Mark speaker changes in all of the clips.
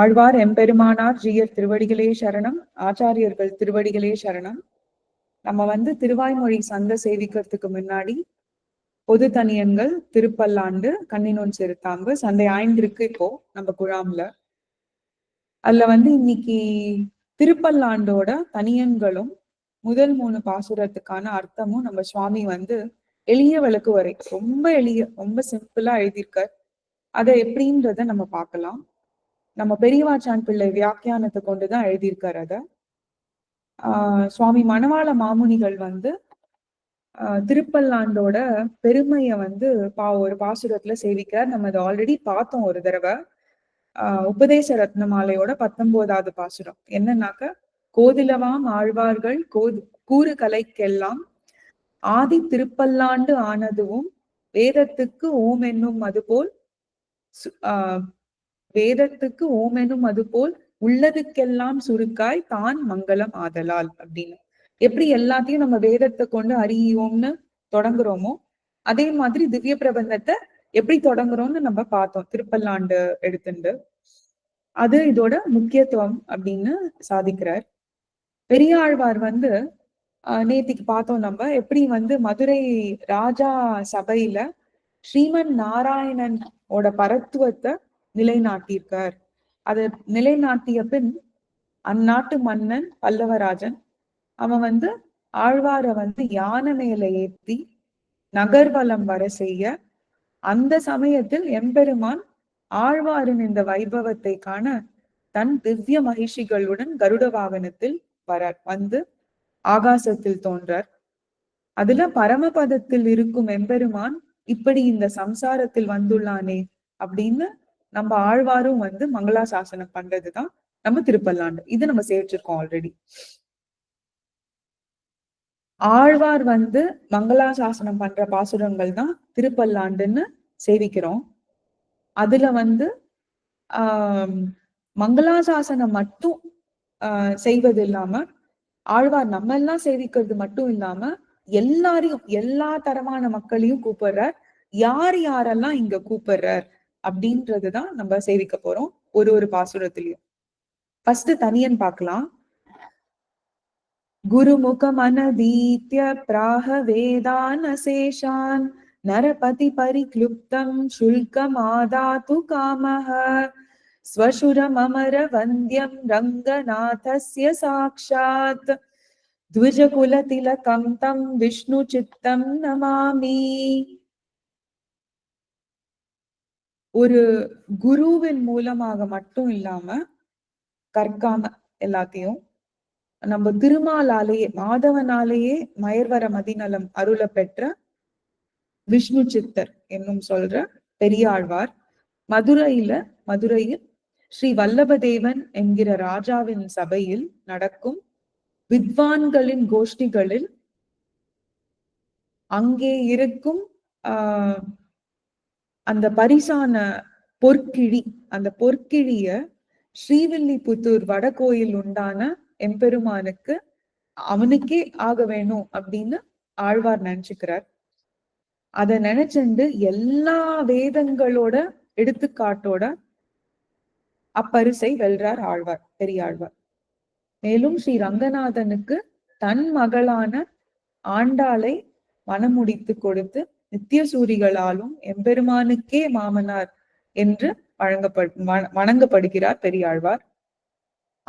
Speaker 1: ஆழ்வார் எம்பெருமானார் ஜீயர் திருவடிகளே சரணம். ஆச்சாரியர்கள் திருவடிகளே சரணம். நம்ம வந்து திருவாய்மொழி சந்த சேவிக்கிறதுக்கு முன்னாடி பொது தனியன்கள் திருப்பல்லாண்டு கண்ணினொன் சிறுத்தாம்பு சந்தை ஆய்ந்திருக்கு இப்போ நம்ம குழாம்ல. அதுல வந்து இன்னைக்கு திருப்பல்லாண்டோட தனியன்களும் முதல் மூணு பாசுரத்துக்கான அர்த்தமும் நம்ம சுவாமி வந்து எளிய விளக்கு வரை ரொம்ப எளிய ரொம்ப சிம்பிளா எழுதியிருக்கார். அதை எப்படின்றத நம்ம பார்க்கலாம். நம்ம பெரியவாச்சான் பிள்ளை வியாக்கியானத்தை கொண்டுதான் எழுதியிருக்காரு அத. ஆஹ் சுவாமி மணவாள மாமுனிகள் வந்து ஆஹ் திருப்பல்லாண்டோட பெருமையை வந்து பா ஒரு பாசுரத்துல சேவிக்கிறார். நம்ம அதை ஆல்ரெடி பார்த்தோம் ஒரு தடவை. ஆஹ் உபதேச ரத்னமாலையோட பத்தொன்பதாவது பாசுரம். என்னன்னாக்க கோதிலவாம் ஆழ்வார்கள் கோது கூறு கலைக்கெல்லாம் ஆதி திருப்பல்லாண்டு ஆனதுவும் வேதத்துக்கு ஓம் என்னும் அதுபோல் ஆஹ் வேதத்துக்கு ஓமெனும் அது போல் உள்ளதுக்கெல்லாம் சுருக்காய் தான் மங்களம் ஆதலால் அப்படின்னு. எப்படி எல்லாத்தையும் நம்ம வேதத்தை கொண்டு அறியோம்னு தொடங்குறோமோ அதே மாதிரி திவ்ய பிரபந்தத்தை எப்படி தொடங்குறோம்னு நம்ம பார்த்தோம். திருப்பல்லாண்டு எடுத்துண்டு. அது இதோட முக்கியத்துவம் அப்படின்னு சாதிக்கிறார். பெரியாழ்வார் வந்து நேத்திக்கு பார்த்தோம் நம்ம எப்படி வந்து மதுரை ராஜா சபையில ஸ்ரீமன் நாராயணன் ஓட பரத்துவத்தை நிலைநாட்டியிருக்கார். அதை நிலைநாட்டிய பின் அந்நாட்டு மன்னன் பல்லவராஜன் அவன் வந்து ஆழ்வார வந்து யானை மேல ஏத்தி நகர்வலம் வர செய்ய அந்த சமயத்தில் எம்பெருமான் ஆழ்வாரின் இந்த வைபவத்தை காண தன் திவ்ய மகிழ்ச்சிகளுடன் கருட வாகனத்தில் வரார் வந்து ஆகாசத்தில் தோன்றார். அதுல பரமபதத்தில் இருக்கும் எம்பெருமான் இப்படி இந்த சம்சாரத்தில் வந்துள்ளானே அப்படின்னு நம்ம ஆழ்வாரும் வந்து மங்களா சாசனம் பண்றதுதான் நம்ம திருப்பல்லாண்டு. இது நம்ம சேர்த்திருக்கோம் ஆல்ரெடி ஆழ்வார் வந்து மங்களா சாசனம் பண்ற பாசுரங்கள் தான் திருப்பல்லாண்டுன்னு சேவிக்கிறோம். அதுல வந்து ஆஹ் மங்களாசாசனம் மட்டும் ஆஹ் செய்வது இல்லாம ஆழ்வார் நம்ம எல்லாம் சேவிக்கிறது மட்டும் இல்லாம எல்லாரையும் எல்லா தரமான மக்களையும் கூப்பிடுறார். யார் யாரெல்லாம் இங்க கூப்பிடுறார்? அப்படின்றதுதான் நம்ம சேவிக்க போறோம் ஒரு ஒரு பாசுரத்திலையும் ஃபர்ஸ்ட் தனியன் பார்க்கலாம் குருமுகமனதீத்ய பிராக வேதானசேஷான் நரபதி பரிக்ளுப்தம் शुल्कमादातु कामः स्वशुरममर वन्द्यं रङ्गनाथस्य साक्षात् द्विजकुलतिलकं तं विष्णुचित्तं नमामि ஒரு குருவின் மூலமாக மட்டும் இல்லாம கற்காம எல்லாத்தையும் நம்ம திருமாலாலேயே மாதவனாலேயே மயர்வர மதிநலம் அருள பெற்ற விஷ்ணு சித்தர் என்னும் சொல்ற பெரியாழ்வார் மதுரையில மதுரையில் ஸ்ரீ வல்லபதேவன் என்கிற ராஜாவின் சபையில் நடக்கும் வித்வான்களின் கோஷ்டிகளில் அங்கே இருக்கும் ஆஹ் அந்த பரிசான பொற்கிழி அந்த பொற்கிழிய ஸ்ரீவில்லிபுத்தூர் வடகோயில் உண்டான எம்பெருமானுக்கு அவனுக்கே ஆக வேணும் அப்படின்னு ஆழ்வார் நினைச்சுக்கிறார். அத நினைச்சுண்டு எல்லா வேதங்களோட எடுத்துக்காட்டோட அப்பரிசை வெல்றார் ஆழ்வார் பெரியாழ்வார் மேலும் ஸ்ரீ ரங்கநாதனுக்கு தன் மகளான ஆண்டாளை மனமுடித்து கொடுத்து நித்திய சூரிகளாலும் எம்பெருமானுக்கே மாமனார் என்று வழங்கப்பட் வணங்கப்படுகிறார் பெரியாழ்வார்.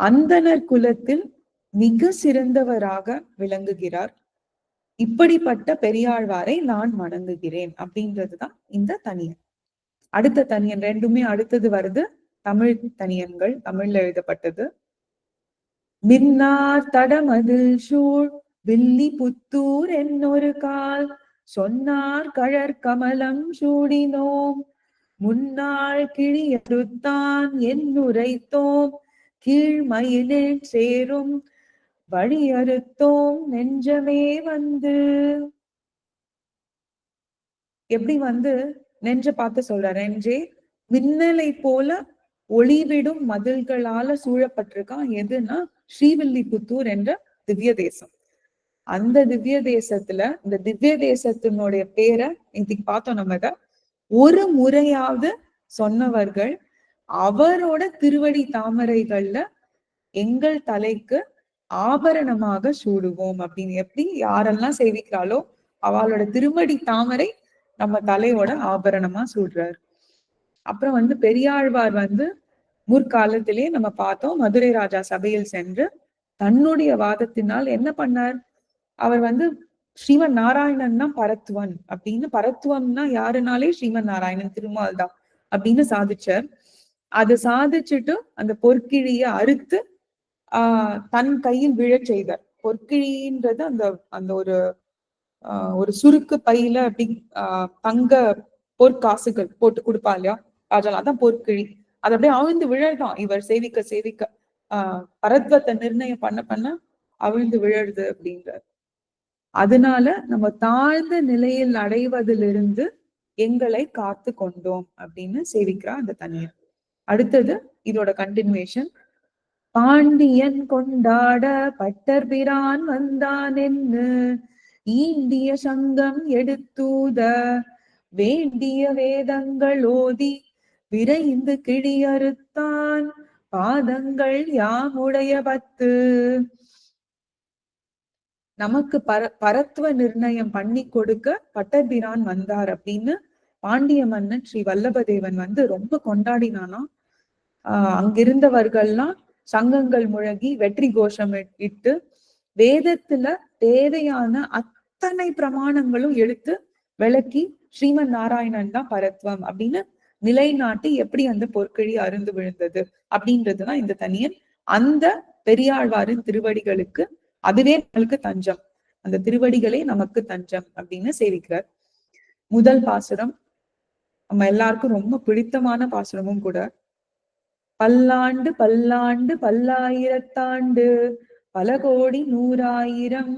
Speaker 1: அந்தனர் குலத்தில் மிக சிறந்தவராக விளங்குகிறார். இப்படிப்பட்ட பெரியாழ்வாரை நான் வணங்குகிறேன் அப்படின்றதுதான் இந்த தனியன். அடுத்த தனியன் ரெண்டுமே அடுத்தது வருது. தமிழ் தனியன்கள் தமிழ்ல எழுதப்பட்டது. மின்னார் தடமதில் சூழ் வில்லி புத்தூர் என்னொரு கால் சொன்னார் கழற் கமலம் சூடினோம். முன்னாள் கிழியறுத்தான் என்னுரைத்தோம் கீழ்மயிலில் சேரும் வழியறுத்தோம். நெஞ்சமே வந்து. எப்படி வந்து? நெஞ்ச பார்த்து சொல்ற நெஞ்சே மின்னலை போல ஒளிவிடும் மதில்களால சூழப்பட்டிருக்கான். எதுனா ஸ்ரீவில்லிபுத்தூர் என்ற திவ்ய தேசம். அந்த திவ்ய தேசத்துல இந்த திவ்ய தேசத்தினுடைய பேரை இன்னைக்கு பார்த்தோம் நம்ம ஒரு முறையாவது சொன்னவர்கள் அவரோட திருவடி தாமரைகள்ல எங்கள் தலைக்கு ஆபரணமாக சூடுவோம் அப்படின்னு எப்படி யாரெல்லாம் சேவிக்கிறாளோ அவளோட திருவடி தாமரை நம்ம தலையோட ஆபரணமா சூடுறாரு. அப்புறம் வந்து பெரியாழ்வார் வந்து முற்காலத்திலேயே நம்ம பார்த்தோம் மதுரை ராஜா சபையில் சென்று தன்னுடைய வாதத்தினால் என்ன பண்ணார்? அவர் வந்து ஸ்ரீமன் நாராயணன் தான் பரத்துவன் அப்படின்னு பரத்துவம்னா யாருனாலே ஸ்ரீமன் நாராயணன் திருமால் தான் அப்படின்னு சாதிச்சார். அதை சாதிச்சுட்டு அந்த பொற்கிழிய அறுத்து ஆஹ் தன் கையில் விழச் செய்தார். பொற்கிழின்றது அந்த அந்த ஒரு ஆஹ் ஒரு சுருக்கு பையில அப்படி ஆஹ் தங்க பொற்காசுகள் போட்டு கொடுப்பா இல்லையா? ராஜா அதான் பொற்கிழி. அது அப்படியே அவிழ்ந்து விழதான் இவர் சேவிக்க சேவிக்க ஆஹ் பரத்வத்தை நிர்ணயம் பண்ண பண்ண அவிழ்ந்து விழருது அப்படின்றார். அதனால நம்ம தாழ்ந்த நிலையில் அடைவதிலிருந்து எங்களை காத்து கொண்டோம் அப்படின்னு சேவிக்கிறா அந்த தனியர் அடுத்தது இதோட கண்டினியூஷன் பாண்டியன் கொண்டாட பட்டர் பிரான் வந்தான் என்று ஈண்டிய சங்கம் எடுத்தூத வேண்டிய வேதங்கள் ஓதி விரைந்து கிழியறுத்தான் பாதங்கள் யாமுடைய பத்து. நமக்கு பர பரத்துவ நிர்ணயம் பண்ணி கொடுக்க பட்டபிரான் வந்தார் அப்படின்னு பாண்டிய மன்னன் ஸ்ரீ வல்லபதேவன் வந்து ரொம்ப கொண்டாடினானா ஆஹ் அங்கிருந்தவர்கள்லாம் சங்கங்கள் முழங்கி வெற்றி கோஷம் இட்டு வேதத்துல தேவையான அத்தனை பிரமாணங்களும் எடுத்து விளக்கி ஸ்ரீமன் நாராயணன் தான் பரத்வம் அப்படின்னு நிலைநாட்டி எப்படி அந்த பொற்கழி அருந்து விழுந்தது அப்படின்றதுதான் இந்த தனியன். அந்த பெரியாழ்வாரின் திருவடிகளுக்கு அதுவே நம்மளுக்கு தஞ்சம். அந்த திருவடிகளே நமக்கு தஞ்சம் அப்படின்னு சேவிக்கிறார். முதல் பாசுரம் நம்ம எல்லாருக்கும் ரொம்ப பிடித்தமான பாசுரமும் கூட. பல்லாண்டு பல்லாண்டு பல்லாயிரத்தாண்டு பல கோடி நூறாயிரம்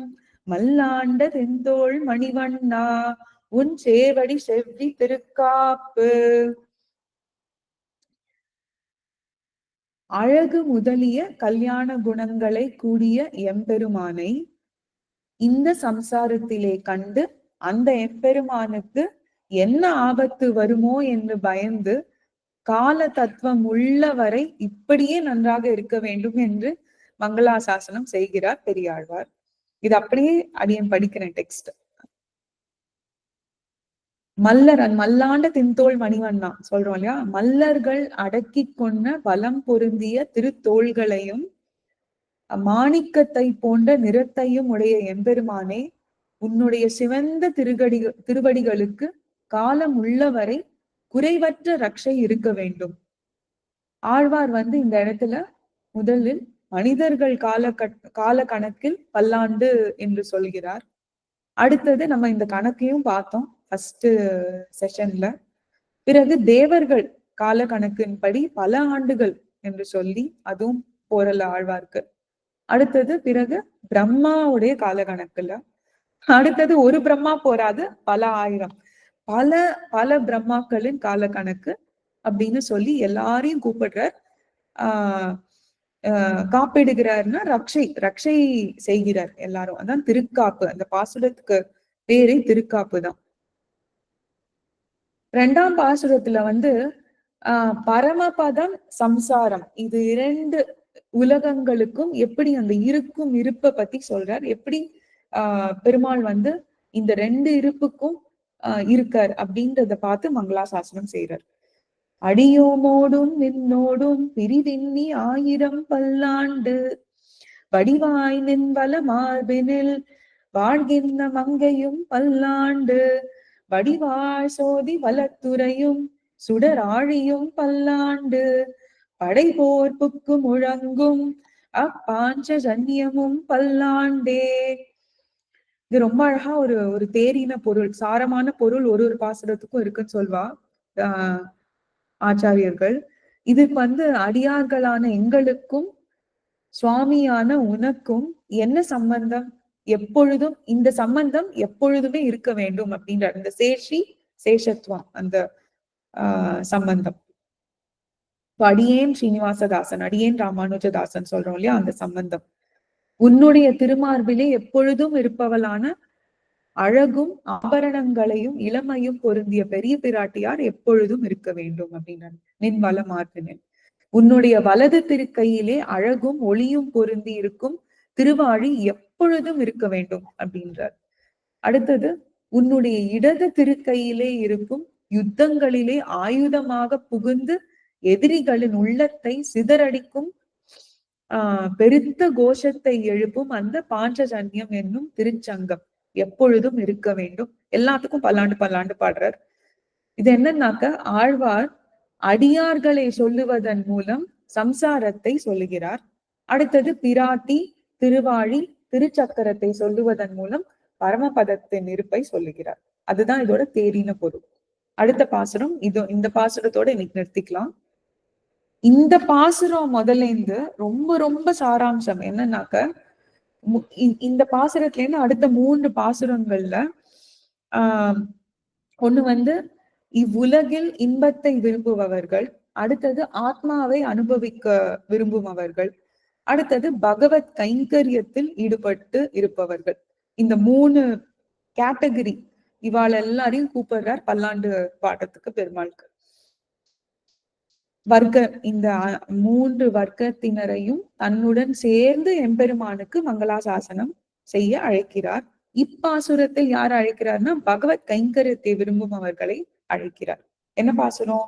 Speaker 1: மல்லாண்ட தெந்தோள் மணிவண்ணா உன் சேவடி செவ்வி திருக்காப்பு. அழகு முதலிய கல்யாண குணங்களை கூடிய எம்பெருமானை இந்த சம்சாரத்திலே கண்டு அந்த எம்பெருமானுக்கு என்ன ஆபத்து வருமோ என்று பயந்து கால தத்துவம் உள்ளவரை இப்படியே நன்றாக இருக்க வேண்டும் என்று மங்களாசாசனம் செய்கிறார் பெரியாழ்வார். இது அப்படியே அடியன் படிக்கிறேன் டெக்ஸ்ட் மல்லர் மல்லாண்ட மணிவன் மணிவண்ணா சொல்றோம் இல்லையா? மல்லர்கள் அடக்கி கொண்ட பலம் பொருந்திய திருத்தோள்களையும் மாணிக்கத்தை போன்ற நிறத்தையும் உடைய எம்பெருமானே உன்னுடைய சிவந்த திருகடி திருவடிகளுக்கு காலம் உள்ளவரை குறைவற்ற ரக்ஷை இருக்க வேண்டும். ஆழ்வார் வந்து இந்த இடத்துல முதலில் மனிதர்கள் கால கால கணக்கில் பல்லாண்டு என்று சொல்கிறார். அடுத்தது நம்ம இந்த கணக்கையும் பார்த்தோம். ஃபர்ஸ்ட் செஷன்ல பிறகு தேவர்கள் கால கணக்கின்படி பல ஆண்டுகள் என்று சொல்லி அதுவும் போரல ஆழ்வார்க்கு. அடுத்தது பிறகு பிரம்மாவுடைய கால கணக்குல அடுத்தது ஒரு பிரம்மா போராது பல ஆயிரம். பல பல பிரம்மாக்களின் கால கணக்கு அப்படின்னு சொல்லி எல்லாரையும் கூப்பிடுறார். ஆஹ் காப்பிடுகிறார்னா ரக்ஷை ரக்ஷை செய்கிறார் எல்லாரும். அதான் திருக்காப்பு. அந்த பாசுரத்துக்கு பேரே திருக்காப்பு தான். ரெண்டாம் பாசுரத்துல வந்து ஆஹ் பரமபதம் சம்சாரம். இது இரண்டு உலகங்களுக்கும் எப்படி அந்த இருக்கும் இருப்பை பத்தி சொல்றார். எப்படி ஆஹ் பெருமாள் வந்து இந்த ரெண்டு இருப்புக்கும் ஆஹ் இருக்கார் அப்படின்றத பார்த்து மங்களா சாசனம் செய்யறார் அடியோமோடும் நின்னோடும் பிரிவின்னி ஆயிரம் பல்லாண்டு வடிவாய் நின் வல மார்பினில் வாழ்கின்ற மங்கையும் பல்லாண்டு வடிவாழ் சோதி வலத்துறையும் சுடராழியும் பல்லாண்டு படை போர்ப்புக்கு முழங்கும் அப்பாஞ்ச ஜன்யமும் பல்லாண்டே. இது ரொம்ப அழகா ஒரு ஒரு தேரின பொருள் சாரமான பொருள் ஒரு ஒரு பாசுரத்துக்கும் இருக்குன்னு சொல்வா ஆஹ் ஆச்சாரியர்கள். இதுக்கு வந்து அடியார்களான எங்களுக்கும் சுவாமியான உனக்கும் என்ன சம்பந்தம்? எப்பொழுதும் இந்த சம்பந்தம் எப்பொழுதுமே இருக்க வேண்டும் அப்படின்ற அந்த சேஷி சேஷத்துவம் அந்த ஆஹ் சம்பந்தம். அடியேன் ஸ்ரீனிவாசதாசன் அடியேன் ராமானுஜதாசன் சொல்றோம் இல்லையா அந்த சம்பந்தம். உன்னுடைய திருமார்பிலே எப்பொழுதும் இருப்பவளான அழகும் ஆபரணங்களையும் இளமையும் பொருந்திய பெரிய பிராட்டியார் எப்பொழுதும் இருக்க வேண்டும் அப்படின்னாரு. நின் வளமார்பினேன் உன்னுடைய வலது திருக்கையிலே அழகும் ஒளியும் பொருந்தி இருக்கும் திருவாழி எப்பொழுதும் இருக்க வேண்டும் அப்படின்றார். அடுத்தது உன்னுடைய இடது திருக்கையிலே இருக்கும் யுத்தங்களிலே ஆயுதமாக புகுந்து எதிரிகளின் உள்ளத்தை சிதறடிக்கும் ஆஹ் பெருத்த கோஷத்தை எழுப்பும் அந்த பாஞ்சஜன்யம் என்னும் திருச்சங்கம் எப்பொழுதும் இருக்க வேண்டும். எல்லாத்துக்கும் பல்லாண்டு பல்லாண்டு பாடுறார். இது என்னன்னாக்க ஆழ்வார் அடியார்களை சொல்லுவதன் மூலம் சம்சாரத்தை சொல்லுகிறார். அடுத்தது பிராட்டி திருவாழி திருச்சக்கரத்தை சொல்லுவதன் மூலம் பரமபதத்தின் இருப்பை சொல்லுகிறார். அதுதான் இதோட தேரின பொருள். அடுத்த பாசுரம் இது இந்த பாசுரத்தோட இன்னைக்கு நிறுத்திக்கலாம். இந்த பாசுரம் முதல்ல இருந்து ரொம்ப ரொம்ப சாராம்சம் என்னன்னாக்க இந்த பாசுரத்துல இருந்து அடுத்த மூன்று பாசுரங்கள்ல ஆஹ் ஒண்ணு வந்து இவ்வுலகில் இன்பத்தை விரும்புபவர்கள் அடுத்தது ஆத்மாவை அனுபவிக்க விரும்புபவர்கள் அடுத்தது பகவத் கைங்கரியத்தில் ஈடுபட்டு இருப்பவர்கள். இந்த மூணு கேட்டகரி இவாள் எல்லாரையும் கூப்பிடுறார் பல்லாண்டு பாடத்துக்கு பெருமாளுக்கு. வர்க்க இந்த மூன்று வர்க்கத்தினரையும் தன்னுடன் சேர்ந்து எம்பெருமானுக்கு மங்களாசாசனம் செய்ய அழைக்கிறார். இப்பாசுரத்தில் யார் அழைக்கிறார்னா பகவத் கைங்கரியத்தை விரும்பும் அவர்களை அழைக்கிறார். என்ன பாசுரம்?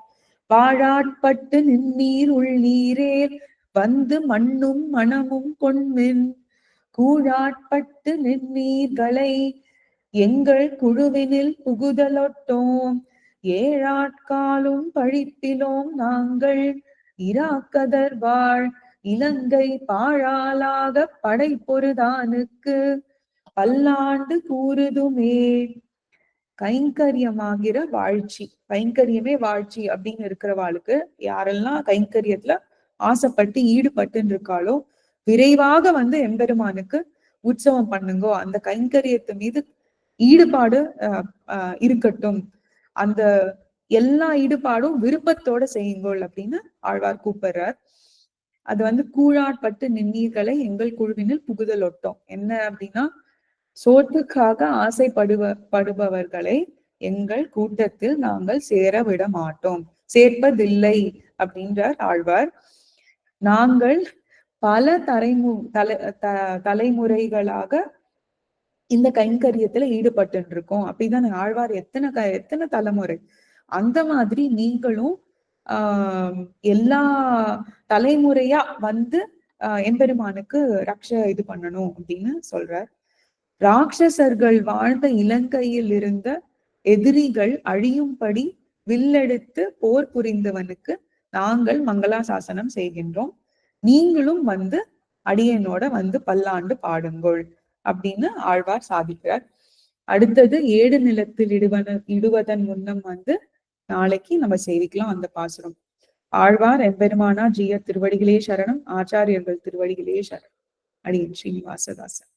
Speaker 1: வாழாட்பட்டு நின்னீர் உள்ளீரே வந்து மண்ணும் மனமும் கொண்மின் கூழாட்பட்டு நின்னீர்களை எங்கள் குழுவினில் புகுதலொட்டோம். ஏழாட்காலும் பழிப்பிலோம் நாங்கள் இராக்கதர் வாழ் இலங்கை பாழாலாக படை பொருதானுக்கு பல்லாண்டு கூறுதுமே. கைங்கரியமாகிற வாழ்ச்சி கைங்கரியமே வாழ்ச்சி அப்படின்னு இருக்கிறவாளுக்கு யாரெல்லாம் கைங்கரியத்துல ஆசைப்பட்டு ஈடுபட்டு இருக்காளோ விரைவாக வந்து எம்பெருமானுக்கு உற்சவம் பண்ணுங்கோ. அந்த கைங்கரியத்து மீது ஈடுபாடு இருக்கட்டும். அந்த எல்லா ஈடுபாடும் விருப்பத்தோட செய்யுங்கள் அப்படின்னு ஆழ்வார் கூப்பிடுறார். அது வந்து கூழாட்பட்டு நின்னீர்களை எங்கள் குழுவினில் புகுதல் ஒட்டும். என்ன அப்படின்னா சோற்றுக்காக ஆசைப்படுவ படுபவர்களை எங்கள் கூட்டத்தில் நாங்கள் சேர விட மாட்டோம். சேர்ப்பதில்லை அப்படின்றார் ஆழ்வார். நாங்கள் பல தலைமு தலை தலைமுறைகளாக இந்த கைங்கரியத்துல ஈடுபட்டு இருக்கோம் அப்படிதான் ஆழ்வார் எத்தனை க எத்தனை தலைமுறை. அந்த மாதிரி நீங்களும் ஆஹ் எல்லா தலைமுறையா வந்து எம்பெருமானுக்கு ரக்ஷ இது பண்ணணும் அப்படின்னு சொல்றார். ராட்சசர்கள் வாழ்ந்த இலங்கையில் இருந்த எதிரிகள் அழியும்படி வில்லெடுத்து போர் புரிந்தவனுக்கு நாங்கள் மங்களாசாசனம் செய்கின்றோம். நீங்களும் வந்து அடியனோட வந்து பல்லாண்டு பாடுங்கள் அப்படின்னு ஆழ்வார் சாதிக்கிறார். அடுத்தது ஏடு நிலத்தில் இடுவன இடுவதன் முன்னம் வந்து நாளைக்கு நம்ம சேவிக்கலாம் அந்த பாசுரம். ஆழ்வார் எம்பெருமானா ஜிய திருவடிகளே சரணம் ஆச்சாரியர்கள் திருவடிகளே சரணம். அடியின் ஸ்ரீனிவாசதாசன்.